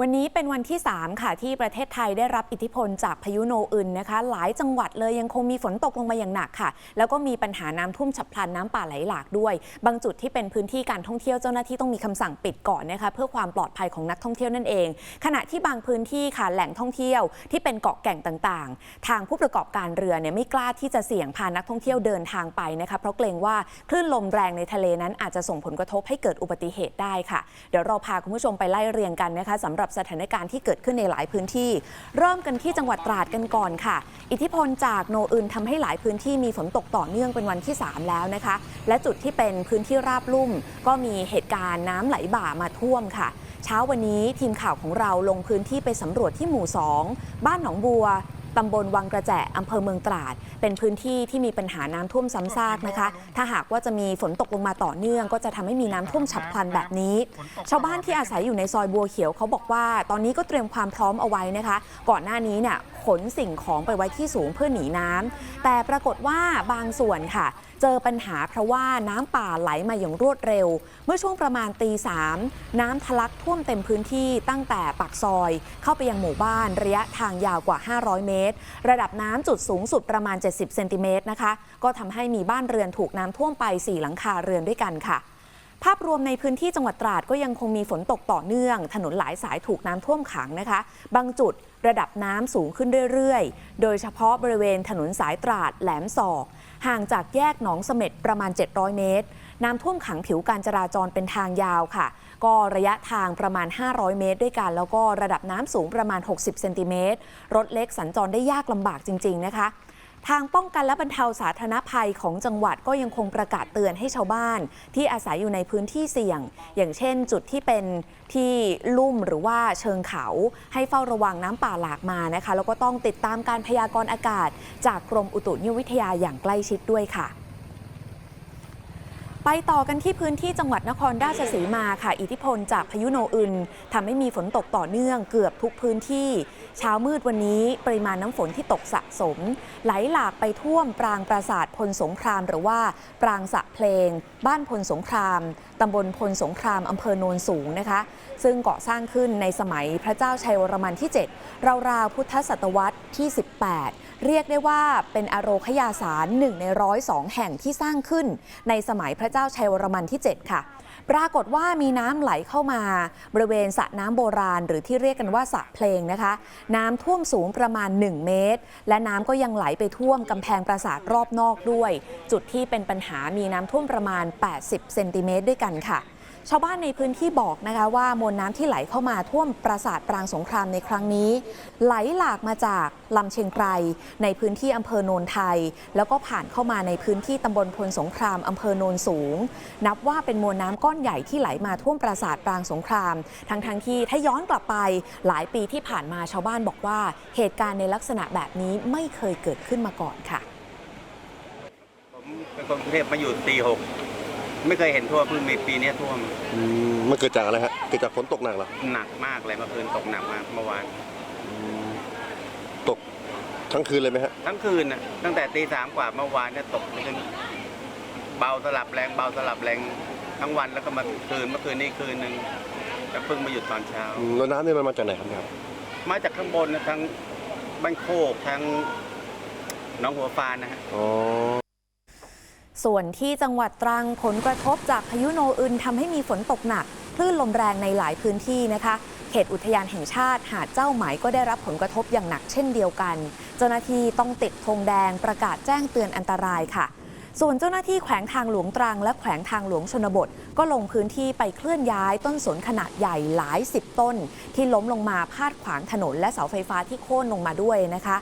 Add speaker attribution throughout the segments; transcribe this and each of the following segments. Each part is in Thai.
Speaker 1: วันนี้เป็นวันที่ 3 ค่ะที่ประเทศไทยได้รับอิทธิพลจากพายุโนอึนนะคะ หลายจังหวัดเลยยังคงมีฝนตกลงมาอย่างหนักค่ะ แล้วก็มีปัญหาน้ำท่วมฉับพลันน้ำป่าไหลหลากด้วย บางจุดที่เป็นพื้นที่การท่องเที่ยวเจ้าหน้าที่ต้องมีคำสั่งปิดก่อนนะคะ เพื่อความปลอดภัยของนักท่องเที่ยวนั่นเอง ขณะที่บางพื้นที่ค่ะแหล่งท่องเที่ยวที่เป็นเกาะแก่งต่างๆ ทางผู้ประกอบการเรือเนี่ยไม่กล้าที่จะเสี่ยงพานักท่องเที่ยวเดินทางไปนะคะเพราะเกรงว่าคลื่นลมแรงในทะเลนั้นอาจจะส่งผลกระทบให้เกิดอุบัติเหตุได้ค่ะ เดี๋ยวเราพาคุณผู้ชมไปไล่เรียงกันนะคะสำหรับสถานการณ์ที่เกิดขึ้นในหลายพื้นที่ เริ่มกันที่จังหวัดตราดกันก่อนค่ะ อิทธิพลจากโนอึนทำให้หลายพื้นที่มีฝนตกต่อเนื่องเป็นวันที่ 3 แล้วนะคะ และจุดที่เป็นพื้นที่ราบลุ่ม ก็มีเหตุการณ์น้ำไหลบ่ามาท่วมค่ะ เช้าวันนี้ทีมข่าวของเราลงพื้นที่ไปสำรวจที่หมู่ 2 บ้านหนองบัว ตำบลวังกระแจอำเภอเมืองตราด เป็นพื้นที่ที่มีปัญหาน้ำท่วมซ้ำซากนะคะ ถ้าหากว่าจะมีฝนตกลงมาต่อเนื่อง ก็จะทำให้มีน้ำท่วมฉับพลันแบบนี้ ชาวบ้านที่อาศัยอยู่ในซอยบัวเขียวเขาบอกว่า ตอนนี้ก็เตรียมความพร้อมเอาไว้นะคะ ก่อนหน้านี้เนี่ยขนสิ่งของไปไว้ที่สูงเพื่อหนีน้ำแต่ปรากฏว่าบางส่วนค่ะเจอปัญหาเพราะว่าน้ำป่าไหลมาอย่างรวดเร็ว เมื่อช่วงประมาณตีสามน้ำทะลักท่วมเต็มพื้นที่ตั้งแต่ปากซอย เข้าไปยังหมู่บ้านระยะทางยาวกว่า 500 เมตร ระดับน้ำจุดสูงสุดประมาณ 70 เซนติเมตรนะคะ ก็ทำให้มีบ้านเรือนถูกน้ำท่วมไป 4 หลังคาเรือนด้วยกันค่ะภาพรวมในพื้นที่จังหวัดตราดก็ยังคงมีฝนตกต่อเนื่อง ถนนหลายสายถูกน้ำท่วมขังนะคะ บางจุดระดับน้ำสูงขึ้นเรื่อยๆ โดยเฉพาะบริเวณถนนสายตราดแหลมศอก ห่างจากแยกหนองเสม็ดประมาณ 700 เมตร น้ำท่วมขังผิวการจราจรเป็นทางยาวค่ะ ก็ระยะทางประมาณ 500 เมตร ด้วยกัน แล้วก็ระดับน้ำสูงประมาณ 60 เซนติเมตร รถเล็กสัญจรได้ยากลำบากจริง ๆ นะคะ ทางป้องกันและบรรเทาสาธารณภัยของจังหวัดก็ยังคงประกาศเตือนให้ชาวบ้าน ที่อาศัยอยู่ในพื้นที่เสี่ยง อย่างเช่น จุดที่เป็นที่ลุ่มหรือว่าเชิงเขาให้เฝ้าระวังน้ำป่าหลากมานะคะ แล้วก็ต้องติดตามการพยากรณ์อากาศ จากกรมอุตุนิยมวิทยาอย่างใกล้ชิดด้วยค่ะ ไปต่อกันที่พื้นที่จังหวัดนครราชสีมาค่ะ อิทธิพลจากพายุโนอึนทำให้มีฝนตกต่อเนื่องเกือบทุกพื้นที่ เช้ามืดวันนี้ปริมาณน้ำฝนที่ตกสะสม ไหลหลากไปท่วมปรางปราสาทพลสงคราม หรือว่าปรางสะเพลง บ้านพลสงครามตำบลพลสงครามอำเภอโนนสูงนะคะ ซึ่งก่อสร้างขึ้นในสมัยพระเจ้าชัยวรมันที่ 7 ราวๆพุทธศตวรรษที่ 18 เรียกได้ว่าเป็นอโรคยาสารหนึ่งในร้อยสองแห่งที่สร้างขึ้น ในสมัยพระเจ้าชัยวรมันที่ 7 ค่ะ ปรากฏว่ามีน้ำไหลเข้ามา บริเวณสระน้ำโบราณ หรือที่เรียกกันว่าสระเพลงนะคะ น้ำท่วมสูงประมาณ 1 เมตร และน้ำก็ยังไหลไปท่วมกำแพงปราสาทรอบนอกด้วย จุดที่เป็นปัญหามีน้ำท่วมประมาณ 80 เซนติเมตรด้วยกันค่ะ ชาวบ้านในพื้นที่บอกนะคะว่ามวลน้ำที่ไหลเข้ามาท่วมปราสาทปรางสงครามในครั้งนี้ ไหลหลากมาจากลำเชียงไกรในพื้นที่อำเภอโนนไทย แล้วก็ผ่านเข้ามาในพื้นที่ตำบลพลสงครามอำเภอโนนสูง นับว่าเป็นมวลน้ำก้อนใหญ่ที่ไหลมาท่วมปราสาทปรางสงคราม ทั้งทั้งที่ถ้าย้อนกลับไปหลายปีที่ผ่านมาชาวบ้านบอกว่าเหตุการณ์ในลักษณะแบบนี้ไม่เคยเกิดขึ้นมาก่อนค่ะ
Speaker 2: ผมเป็นคนกรุงเทพมาอยู่ตีหก ไม่เคยเห็นท่วมเพิ่งมีปีนี้ท่วม
Speaker 3: อืมมันเกิดจากอะไรฮะเกิดจากฝนตกหนักเหรอ
Speaker 2: หนักมากเลยเมื่อคืนตกหนักมากเมื่อวาน
Speaker 3: อืมตกทั้งคืนเลยไหมฮะ
Speaker 2: ทั้งคืนน่ะตั้งแต่ตีสามกว่าเมื่อวานเนี่ยตกจนเบาสลับแรงเบาสลับแรงทั้งวันแล้วก็มาคืนเมื่อคืนนี้คืนหนึ่งแล้วเพิ่งมาหยุดตอนเช้า
Speaker 3: อืมแล้วน้ำเนี่ยมันมาจากไหนครับเนี่ย
Speaker 2: มาจากข้างบนนะทั้งบ้านโคกทั้งหน้องหัวฟานนะฮะ
Speaker 3: อ๋อ
Speaker 1: ส่วนที่จังหวัดตรังผลกระทบจากพายุโนอึนทำให้มีฝนตกหนักคลื่นลมแรงในหลายพื้นที่นะคะ เขตอุทยานแห่งชาติหาดเจ้าไหมก็ได้รับผลกระทบอย่างหนักเช่นเดียวกัน เจ้าหน้าที่ต้องติดธงแดงประกาศแจ้งเตือนอันตรายค่ะ ส่วนเจ้าหน้าที่แขวงทางหลวงตรังและแขวงทางหลวงชนบท ก็ลงพื้นที่ไปเคลื่อนย้ายต้นสนขนาดใหญ่หลายสิบต้น ที่ล้มลงมาพาดขวางถนนและเสาไฟฟ้าที่โค่นลงมาด้วยนะคะ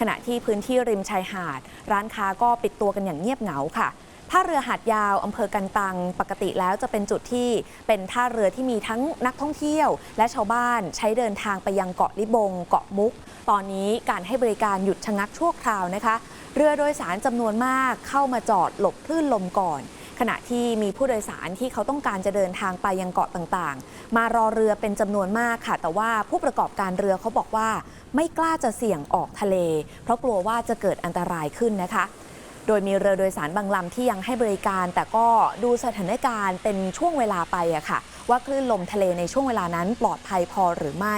Speaker 1: ขณะที่พื้นที่ริมชายหาด ร้านค้าก็ปิดตัวกันอย่างเงียบเหงาค่ะ ท่าเรือหาดยาวอำเภอกันตัง ปกติแล้วจะเป็นจุดที่เป็นท่าเรือที่มีทั้งนักท่องเที่ยว และชาวบ้านใช้เดินทางไปยังเกาะลิบง เกาะมุก ตอนนี้การให้บริการหยุดชะงักชั่วคราวนะคะ เรือโดยสารจำนวนมากเข้ามาจอดหลบคลื่นลมก่อน ขณะที่มีผู้โดยสารที่เขาต้องการจะเดินทางไปยังเกาะต่างๆ มารอเรือเป็นจำนวนมากค่ะ แต่ว่าผู้ประกอบการเรือเขาบอกว่า ไม่กล้าจะเสี่ยงออกทะเล เพราะกลัวว่าจะเกิดอันตรายขึ้นนะคะ โดยมีเรือโดยสารบางลำที่ยังให้บริการ แต่ก็ดูสถานการณ์เป็นช่วงเวลาไปอะค่ะ ว่าคลื่นลมทะเลในช่วงเวลานั้นปลอดภัยพอหรือไม่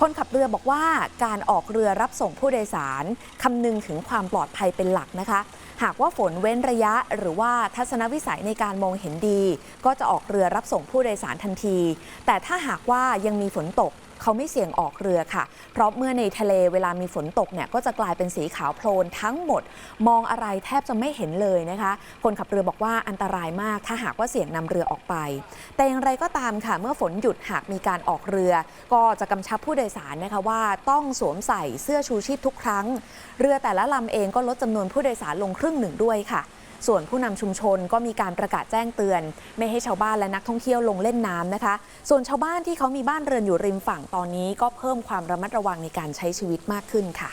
Speaker 1: คนขับเรือบอกว่าการออกเรือรับส่งผู้โดยสารคำนึงถึงความปลอดภัยเป็นหลักนะคะ หากว่าฝนเว้นระยะหรือว่าทัศนวิสัยในการมองเห็นดี ก็จะออกเรือรับส่งผู้โดยสารทันที แต่ถ้าหากว่ายังมีฝนตก เขาไม่เสี่ยงออกเรือค่ะ เพราะเมื่อในทะเลเวลามีฝนตกเนี่ยก็จะกลายเป็นสีขาวโพลนทั้งหมด มองอะไรแทบจะไม่เห็นเลยนะคะ คนขับเรือบอกว่าอันตรายมากถ้าหากว่าเสี่ยงนำเรือออกไป แต่อย่างไรก็ตามค่ะ เมื่อฝนหยุดหากมีการออกเรือ ก็จะกำชับผู้โดยสารนะคะว่าต้องสวมใส่เสื้อชูชีพทุกครั้ง เรือแต่ละลำเองก็ลดจำนวนผู้โดยสารลงครึ่งหนึ่งด้วยค่ะ ส่วนผู้นำชุมชนก็มีการประกาศแจ้งเตือน ไม่ให้ชาวบ้านและนักท่องเที่ยวลงเล่นน้ำนะคะ ส่วนชาวบ้านที่เขามีบ้านเรือนอยู่ริมฝั่งตอนนี้ ก็เพิ่มความระมัดระวังในการใช้ชีวิตมากขึ้นค่ะ